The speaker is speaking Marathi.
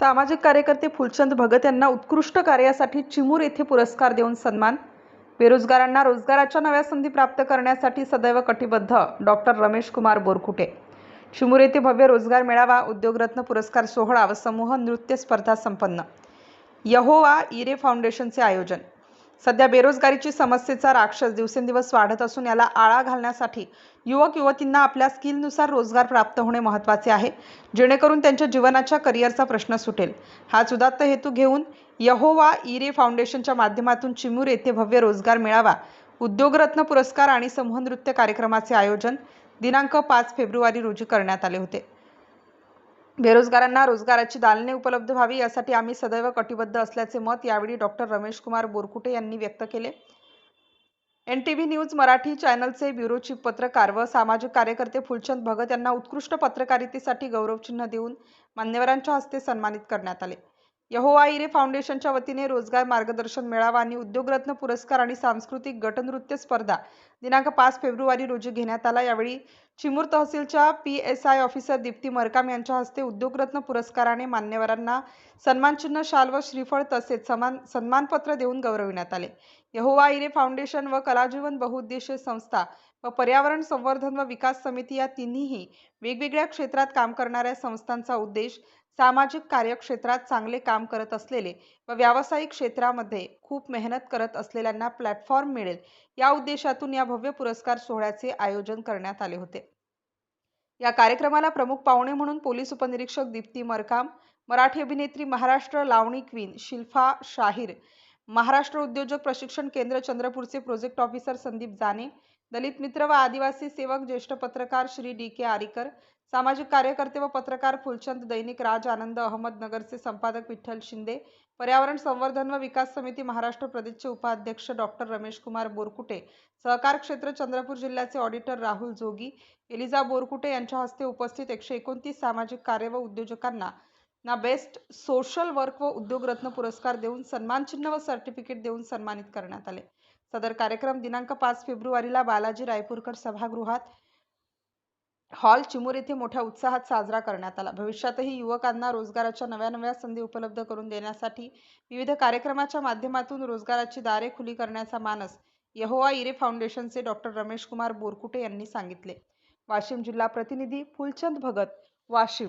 सामाजिक कार्यकर्ते फुलचंद भगत यांना उत्कृष्ट कार्यासाठी चिमूर येथे पुरस्कार देऊन सन्मान. बेरोजगारांना रोजगाराच्या नव्या संधी प्राप्त करण्यासाठी सदैव कटिबद्ध डॉक्टर रमेश कुमार बोरकुटे चिमूर येथे भव्य रोजगार मेळावा उद्योगरत्न पुरस्कार सोहळा व समूह नृत्य स्पर्धा संपन्न. यहोवा इरे फाउंडेशनचे आयोजन. सध्या बेरोजगारीची समस्येचा राक्षस दिवसेंदिवस वाढत असून याला आळा घालण्यासाठी युवक युवतींना आपल्या स्किलनुसार रोजगार प्राप्त होणे महत्त्वाचे आहे. जेणेकरून त्यांच्या जीवनाच्या करिअरचा प्रश्न सुटेल. हाच उदात्त हेतू घेऊन यहोवा इरे फाउंडेशनच्या माध्यमातून चिमूर येथे भव्य रोजगार मेळावा उद्योगरत्न पुरस्कार आणि समूह नृत्य कार्यक्रमाचे आयोजन दिनांक पाच फेब्रुवारी रोजी करण्यात आले होते. बेरोजगारांना रोजगाराची दालने उपलब्ध व्हावी यासाठी आम्ही सदैव कटिबद्ध असल्याचे मत यावेळी डॉक्टर रमेश कुमार बोरकुटे यांनी व्यक्त केले. N T V news Marathi चॅनलचे ब्युरोची पत्रकार व सामाजिक कार्यकर्ते फुलचंद भगत यांना उत्कृष्ट पत्रकारितेसाठी गौरवचिन्ह देऊन मान्यवरांच्या हस्ते सन्मानित करण्यात आले. यहोवा इरे फाउंडेशनच्या वतीने रोजगार मार्गदर्शन मेळावा आणि उद्योगरत्न पुरस्कार आणि सांस्कृतिक गटनृत्य स्पर्धा दिनांक पाच फेब्रुवारी रोजी घेण्यात आला. यावेळी Chimur तहसीलच्या P S I officer Deepti Markam यांच्या हस्ते उद्योगरत्न पुरस्काराने मान्यवरांना सन्मानचिन्ह शाल व श्रीफळ तसेच समान सन्मानपत्र देऊन गौरविण्यात आले. यहोवा इरे फाउंडेशन व कलाजीवन बहुउद्देशीय संस्था व पर्यावरण संवर्धन व विकास समिती या तिन्हीही वेगवेगळ्या क्षेत्रात काम करणाऱ्या संस्थांचा उद्देश सामाजिक कार्यक्षेत्रात चांगले काम करत असलेले व व्यावसायिक क्षेत्रामध्ये खूप मेहनत करत असलेल्यांना प्लॅटफॉर्म मिळेल. या उद्देशातून या भव्य पुरस्कार सोहळ्याचे आयोजन करण्यात आले होते. या कार्यक्रमाला प्रमुख पाहुणे म्हणून पोलीस उपनिरीक्षक दीप्ती मरकाम मराठी अभिनेत्री महाराष्ट्र लावणी क्वीन शिल्फा शाहीर महाराष्ट्र उद्योजक प्रशिक्षण केंद्र चंद्रपूरचे प्रोजेक्ट ऑफिसर संदीप जाने दलित मित्र व आदिवासी सेवक ज्येष्ठ पत्रकार श्री डी के आरीकर सामाजिक कार्यकर्ते व पत्रकार फुलचंद दैनिक राज आनंद अहमदनगरचे संपादक विठ्ठल शिंदे पर्यावरण संवर्धन व विकास समिती महाराष्ट्र प्रदेशचे उपाध्यक्ष डॉक्टर रमेश कुमार बोरकुटे सहकार क्षेत्र चंद्रपूर जिल्ह्याचे ऑडिटर राहुल जोगी एलिझा बोरकुटे यांच्या हस्ते उपस्थित एकशे एकोणतीस सामाजिक कार्य व उद्योजकांना ना बेस्ट सोशल वर्क व उद्योगरत्न पुरस्कार देऊन सन्मानचिन्ह व सर्टिफिकेट देऊन सन्मानित करण्यात आले. सदर कार्यक्रम दिनांक पाच फेब्रुवारीला बालाजी रायपूरकर सभागृहात हॉल चिमूर येथे मोठ्या उत्साहात साजरा करण्यात आला. भविष्यातही युवकांना रोजगाराच्या नव्या नव्या संधी उपलब्ध करून देण्यासाठी विविध कार्यक्रमाच्या माध्यमातून रोजगाराची दारे खुली करण्याचा मानस यहोवा इरे फाउंडेशनचे डॉक्टर रमेश कुमार बोरकुटे यांनी सांगितले. वाशिम जिल्हा प्रतिनिधी फुलचंद भगत वाशिम.